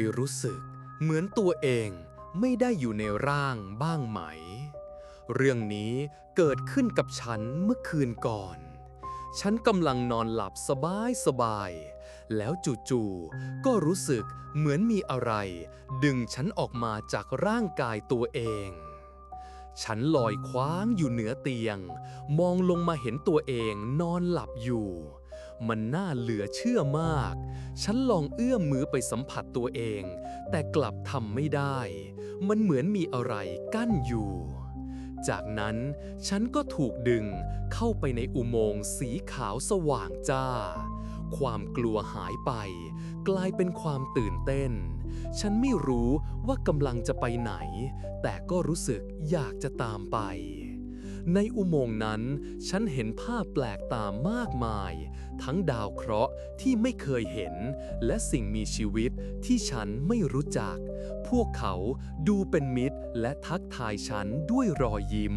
ยรู้สึกเหมือนตัวเองไม่ได้อยู่ในร่างบ้างไหม เรื่องนี้เกิดขึ้นกับฉันเมื่อคืนก่อน ฉันกำลังนอนหลับสบายสบายๆแล้วจู่ๆก็รู้สึกเหมือนมีอะไร ดึงฉันออกมาจากร่างกายตัวเอง ฉันลอยคว้างอยู่เหนือเตียง มองลงมาเห็นตัวเองนอนหลับอยู่ มันน่าเหลือเชื่อมาก ฉันลองเอื้อมมือไปสัมผัสตัวเอง แต่กลับทำไม่ได้ มันเหมือนมีอะไรกั้นอยู่ จากนั้นฉันก็ถูกดึงเข้าไปในอุโมงค์สีขาวสว่างจ้า ความกลัวหายไป กลายเป็นความตื่นเต้น ฉันไม่รู้ว่ากำลังจะไปไหน แต่ก็รู้สึกอยากจะตามไป ในอุโมงค์นั้น ฉันเห็นภาพแปลกตามากมาย ทั้งดาวเคราะห์ที่ไม่เคยเห็น และสิ่งมีชีวิตที่ฉันไม่รู้จัก พวกเขาดูเป็นมิตรและทักทายฉันด้วยรอยยิ้ม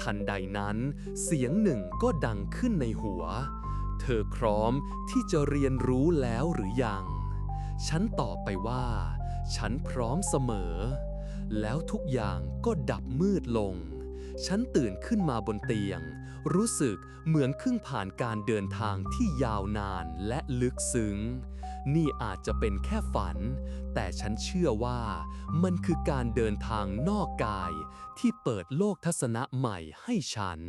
ทันใดนั้น เสียงหนึ่งก็ดังขึ้นในหัว เธอพร้อมที่จะเรียนรู้แล้วหรือยัง ฉันตอบไปว่า ฉันพร้อมเสมอ แล้วทุกอย่างก็ดับมืดลง ฉันตื่นขึ้นมาบนเตียง รู้สึกเหมือนครึ่งผ่านการเดินทางที่ยาวนานและลึกซึ้ง นี่อาจจะเป็นแค่ฝัน แต่ฉันเชื่อว่ามันคือการเดินทางนอกกายที่เปิดโลกทัศนะใหม่ให้ฉัน